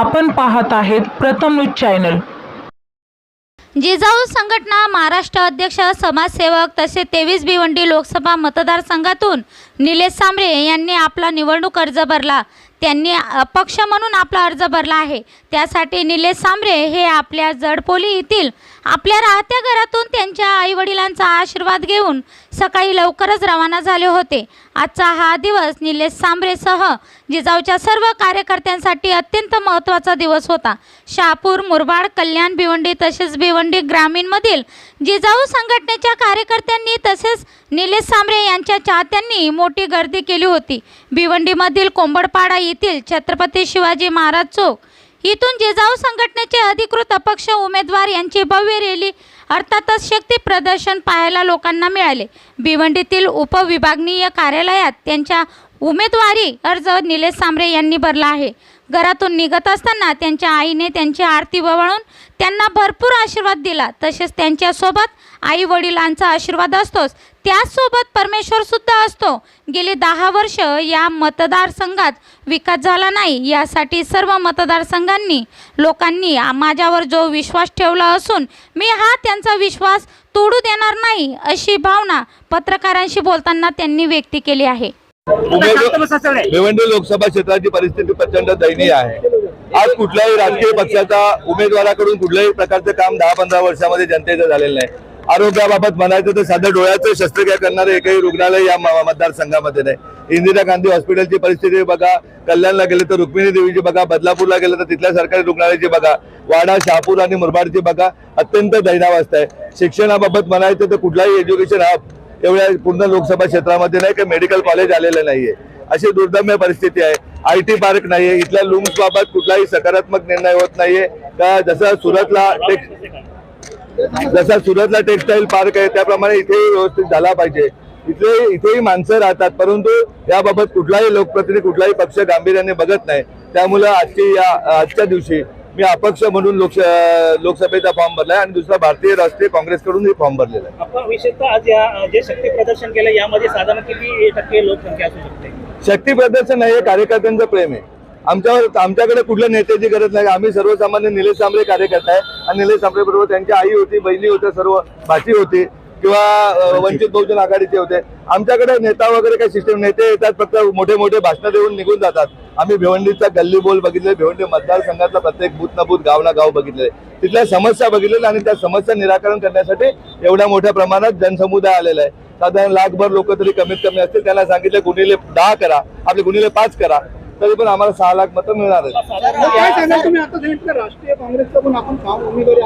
आपण पाहत आहेत प्रथम न्यूज चॅनल. जिजाऊ संघटना महाराष्ट्र अध्यक्ष समाजसेवक तसेच तेवीस भिवंडी लोकसभा मतदारसंघातून निलेश सांबरे यांनी आपला निवडणूक अर्ज भरला. त्यांनी अपक्ष म्हणून आपला अर्ज भरला आहे. त्यासाठी निलेश सांबरे हे आपल्या जडपोली येथील आपल्या राहत्या घरातून त्यांच्या आईवडिलांचा आशीर्वाद घेऊन सकाळी लवकरच रवाना झाले होते. आजचा हा दिवस निलेश सांबरेसह जिजाऊच्या सर्व कार्यकर्त्यांसाठी अत्यंत महत्त्वाचा दिवस होता. शहापूर मुरबाड कल्याण भिवंडी तसेच भिवंडी ग्रामीणमधील जिजाऊ संघटनेच्या कार्यकर्त्यांनी तसेच निलेश सांबरे यांच्या चाहत्यांनी मोठी गर्दी केली होती. भिवंडीमधील कोंबडपाडा येथील छत्रपती शिवाजी महाराज चौक इथून जिजाऊ संघटनेचे अधिकृत अपक्ष उमेदवार यांची भव्य रॅली अर्थातच शक्ती प्रदर्शन पाहायला लोकांना मिळाले. भिवंडीतील उपविभागनीय कार्यालयात त्यांच्या उमेदवारी अर्ज निलेश सांबरे यांनी भरला आहे. घरातून निघत असताना त्यांच्या आईने त्यांची आरती ववाळून त्यांना भरपूर आशीर्वाद दिला. तसेच त्यांच्यासोबत आई वडिलांचा आशीर्वाद असतोच. त्याचसोबत परमेश्वरसुद्धा असतो. गेली दहा वर्ष या मतदारसंघात विकास झाला नाही. यासाठी सर्व मतदारसंघांनी लोकांनी माझ्यावर जो विश्वास ठेवला असून मी हा त्यांचा विश्वास तोडू देणार नाही अशी भावना पत्रकारांशी बोलताना त्यांनी व्यक्त केली आहे. भिवंडी लोकसभा क्षेत्राची परिस्थिती प्रचंड दयनीय आहे. आज कुठल्याही राजकीय पक्षाचा उमेदवाराकडून कुठल्याही प्रकारचं काम दहा पंधरा वर्षामध्ये जनतेचं झालेलं नाही. आरोग्याबाबत म्हणायचं तर साधं डोळ्याचं शस्त्रक्रिया करणारे एकही रुग्णालय या मतदारसंघामध्ये नाही. इंदिरा गांधी हॉस्पिटलची परिस्थिती बघा कल्याणला गेले तर रुक्मिणी देवीची बघा बदलापूरला गेलं तर तिथल्या सरकारी रुग्णालयाची बघा वाडा शहापूर आणि मुरबाडची बघा अत्यंत दैनावस्था आहे. शिक्षणाबाबत म्हणायचं तर कुठलाही एज्युकेशन हब एवढ्या पूर्ण लोकसभा क्षेत्रामध्ये नाही की मेडिकल कॉलेज आलेलं नाहीये. अशी दुर्दम्य परिस्थिती आहे. आय टी पार्क नाहीये. इथल्या लुम्स बाबत कुठलाही सकारात्मक निर्णय होत नाहीये. का जसं सुरतला जसा सुरतला टेक्सटाईल पार्क आहे त्याप्रमाणे इथेही व्यवस्थित झाला पाहिजे. इथे इथेही माणसं राहतात. परंतु याबाबत कुठलाही लोकप्रतिनिधी कुठलाही पक्ष गांभीर्याने बघत नाही. त्यामुळे आजची या आजच्या दिवशी मी अपक्ष म्हणून लोकस लोकसभेचा फॉर्म भरलाय आणि दुसरा भारतीय राष्ट्रीय काँग्रेसकडून हे फॉर्म भरलेला आहे. आपण विशेषतः आज या जे शक्ती प्रदर्शन केलं यामध्ये साधारण किती टक्के लोकसंख्या असू शकते? शक्ती प्रदर्शन नाही हे कार्यकर्त्यांचं प्रेम आहे. आमच्यावर आमच्याकडे कुठल्या नेत्याची गरज नाही. आम्ही सर्वसामान्य निलेश सांबरे कार्यकर्ता आहे. आणि निलेश सांबरे बरोबर त्यांची आई होती बहिणी होत्या सर्व भाची होती. किंवा वंचित बहुजन आघाडीचे होते. आमच्याकडे नेता वगैरे काही सिस्टम नेते येतात फक्त मोठे मोठे भाषणं देऊन निघून जातात. आम्ही भिवंडीचा गल्ली बोल बघितले भिवंडी मतदारसंघातला प्रत्येक बूथ ना बूथ गाव ना गाव बघितले. तिथल्या समस्या बघितलेल्या आणि त्या समस्या निराकरण करण्यासाठी एवढ्या मोठ्या प्रमाणात जनसमुदाय आलेला आहे. साधारण लाखभर लोक तरी कमीत कमी असतील. त्यांना सांगितलं गुन्हेले दहा करा आपले गुन्हेले पाच करा. तरी पण आम्हाला सहा लाख मतं मिळणार आहेत. काय सांगाल तुम्ही? आता सांगितलं राष्ट्रीय काँग्रेसचा पण आपण फॉर्म उमेदवारी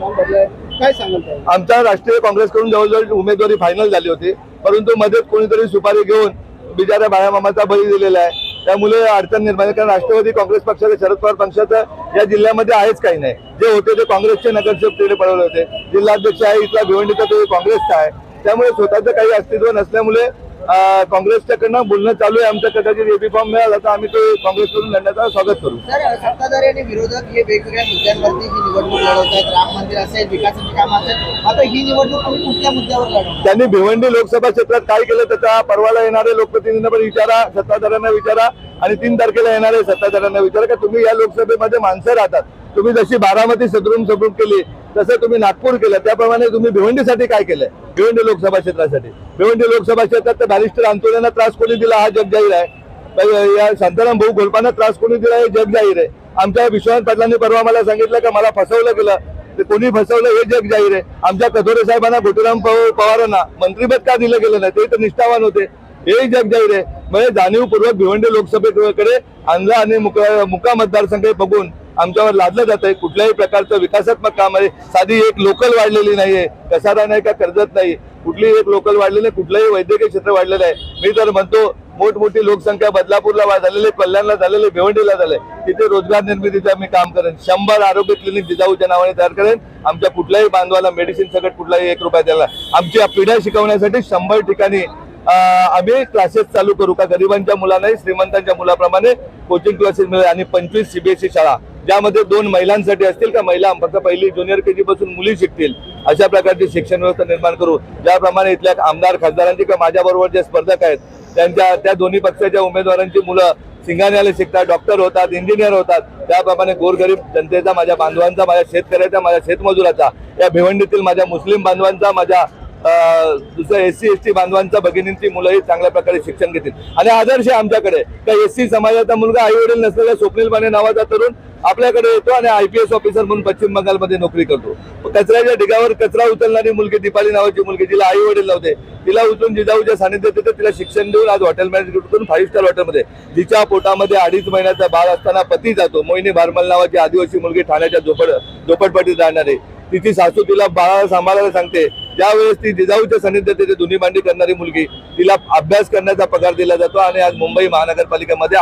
फॉर्म भरलाय. काय सांगाल त्यावर? आमच्या राष्ट्रीय काँग्रेसकडून जवळजवळ उमेदवारी फायनल झाली होती. परंतु मध्ये कोणीतरी सुपारी घेऊन बिचाऱ्या बाळामामाचा बळी दिलेला आहे. त्यामुळे अडचण निर्माण. कारण राष्ट्रवादी काँग्रेस पक्षाचं शरद पवार पक्षाचं या जिल्ह्यामध्ये आहेच काही नाही. जे होते ते काँग्रेसचे नगरसेवक तिकडे पळवले होते. जिल्हाध्यक्ष आहे इथला भिवंडीचा तो काँग्रेसचा आहे. त्यामुळे स्वतःचं काही अस्तित्व नसल्यामुळे काँग्रेसच्याकडनं बोलणं चालू आहे. आमच्या कदाचित एबी फॉर्म मिळाला तर आम्ही तो काँग्रेसकडून लढण्याचं स्वागत करू. सर सत्ताधारी आणि विरोधक हे वेगवेगळ्या मुद्द्यांवरती ही निवडणूक लढवत आहेत. राम मंदिर असेल विकासाची कामं असेल. आता ही निवडणूक तुम्ही कुठल्या मुद्द्यावर लढवणार? त्यांनी भिवंडी लोकसभा क्षेत्रात काय केलं त्याचा परवाला येणारे लोकप्रतिनिधींना पण विचारा सत्ताधाऱ्यांना विचारा आणि तीन तारखेला येणारे सत्ताधाऱ्यांना विचारा. का तुम्ही या लोकसभेमध्ये माणसं राहतात. तुम्ही जशी बारामती सदरून सदरून केली तसं तुम्ही नागपूर केलं त्याप्रमाणे तुम्ही भिवंडीसाठी काय केलंय? भिवंडी लोकसभा क्षेत्रासाठी. भिवंडी लोकसभा क्षेत्रात तर बॅरिस्टर आंदोलनाला त्रास कोणी दिला हा जग जाहीर आहे. या शांताराम भाऊ घोलपांना त्रास कोणी दिला हे जग जाहीर आहे. आमच्या विश्वनाथ पाटलांनी परवा मला सांगितलं का मला फसवलं गेलं. ते कोणी फसवलं हे जग जाहीर आहे. आमच्या कथोरे साहेबांना गोटीराम पवारांना मंत्रीपद का दिलं गेलं नाही? ते तर निष्ठावान होते. हेही जग जाहीर आहे. म्हणजे जाणीवपूर्वक भिवंडी लोकसभेकडे आणला आणि मुका मुका मतदारसंघ बघून आमच्यावर लादलं जात आहे कुठल्याही प्रकारचं विकासात्मक काम आहे साधी एक लोकल वाढलेली नाही आहे कसारा नाही का कर्जत नाही. कुठलीही एक लोकल वाढलेली नाही. कुठलंही वैद्यकीय क्षेत्र वाढलेलं आहे. मी तर म्हणतो मोठमोठी लोकसंख्या बदलापूरला झालेली कल्याणला झालेली भिवंडीला झाले तिथे रोजगार निर्मितीचं मी काम करेन. शंभर आरोग्य क्लिनिक जिजाऊच्या नावाने तयार करेन. आमच्या कुठल्याही बांधवाला मेडिसिन सकट कुठलाही एक रुपया द्यायला आमच्या पिढ्या शिकवण्यासाठी शंभर ठिकाणी आम्ही क्लासेस चालू करू का? गरिबांच्या मुलांनाही श्रीमंतांच्या मुलाप्रमाणे कोचिंग क्लासेस मिळेल आणि पंचवीस सीबीएसई शाळा. ज्यामध्ये दोन महिलांसाठी असतील का महिला फक्त पहिली ज्युनियर के जी पासून मुली शिकतील अशा प्रकारची शिक्षण व्यवस्था निर्माण करू. ज्याप्रमाणे इथल्या आमदार खासदारांची किंवा माझ्याबरोबर जे स्पर्धक आहेत त्यांच्या त्या दोन्ही पक्षाच्या उमेदवारांची मुलं सिंगाण्याला शिकतात डॉक्टर होतात इंजिनियर होतात. त्याप्रमाणे गोरगरीब जनतेचा माझ्या बांधवांचा माझ्या शेतकऱ्याचा माझ्या शेतमजुराचा या भिवंडीतील माझ्या मुस्लिम बांधवांचा माझ्या दुसऱ्या एस सी एस टी बांधवांचा भगिनींची मुलंही चांगल्या प्रकारे शिक्षण घेतील. आणि आदर्श आमच्याकडे. का एस सी समाजाचा मुलगा आई वडील नसलेला स्वप्नील बाने नावाचा तरुण आपल्याकडे येतो आणि आय पी एस ऑफिसर म्हणून पश्चिम बंगालमध्ये नोकरी करतो. कचऱ्याच्या ढिगावर कचरा उचलणारी मुलगी दीपाली नावाची मुलगी जिला आई वडील लावते. तिला उचलून जिजाऊच्या सानिध्यात येते तिला शिक्षण देऊन आज हॉटेल मॅनेजमेंट करून फाईव्ह स्टार हॉटेलमध्ये जिच्या पोटामध्ये अडीच महिन्याचा बाळ असताना पती जातो. मोहिनी भारमल नावाची आदिवासी मुलगी ठाण्याच्या झोपड झोपडपट्टीत राहणारी. तिची सासू तिला बाळाला सांभाळायला सांगते. ज्यावेळेस ती जिजाऊच्या सानिध्यात येते धुनी मांडी करणारी मुलगी तिला अभ्यास करण्याचा पगार दिला जातो आणि आज मुंबई महानगरपालिकेमध्ये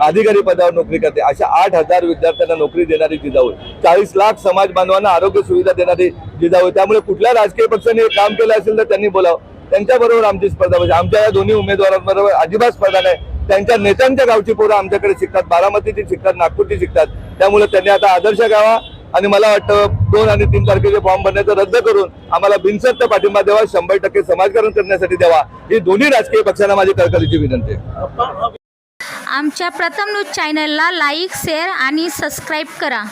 अधिकारी पदावर नोकरी करते. अशा आठ हजार विद्यार्थ्यांना नोकरी देणारी जिजाऊ चाळीस लाख समाज बांधवांना आरोग्य सुविधा देणारी जिजाऊ. त्यामुळे कुठल्या राजकीय पक्षाने काम केलं असेल तर त्यांनी बोलावं. त्यांच्याबरोबर आमची स्पर्धा पाहिजे आमच्या या दोन्ही उमेदवारांबरोबर अजिबात स्पर्धा नाही. त्यांच्या नेत्यांच्या गावची पोरं आमच्याकडे शिकतात. बारामतीची शिकतात नागपूरची शिकतात. त्यामुळे त्यांनी आता आदर्श गावा आणि मला वाटतं दोन आणि तीन तारखेचे फॉर्म भरण्याचं रद्द करून आम्हाला बिनसत्त पाठिंबा द्यावा शंभर टक्के समाजकारण करण्यासाठी द्यावा. ही दोन्ही राजकीय पक्षांना माझी कळकळीची विनंती आहे. आमच्या प्रथम न्यूज चॅनलला लाईक शेअर आणि सबस्क्राईब करा.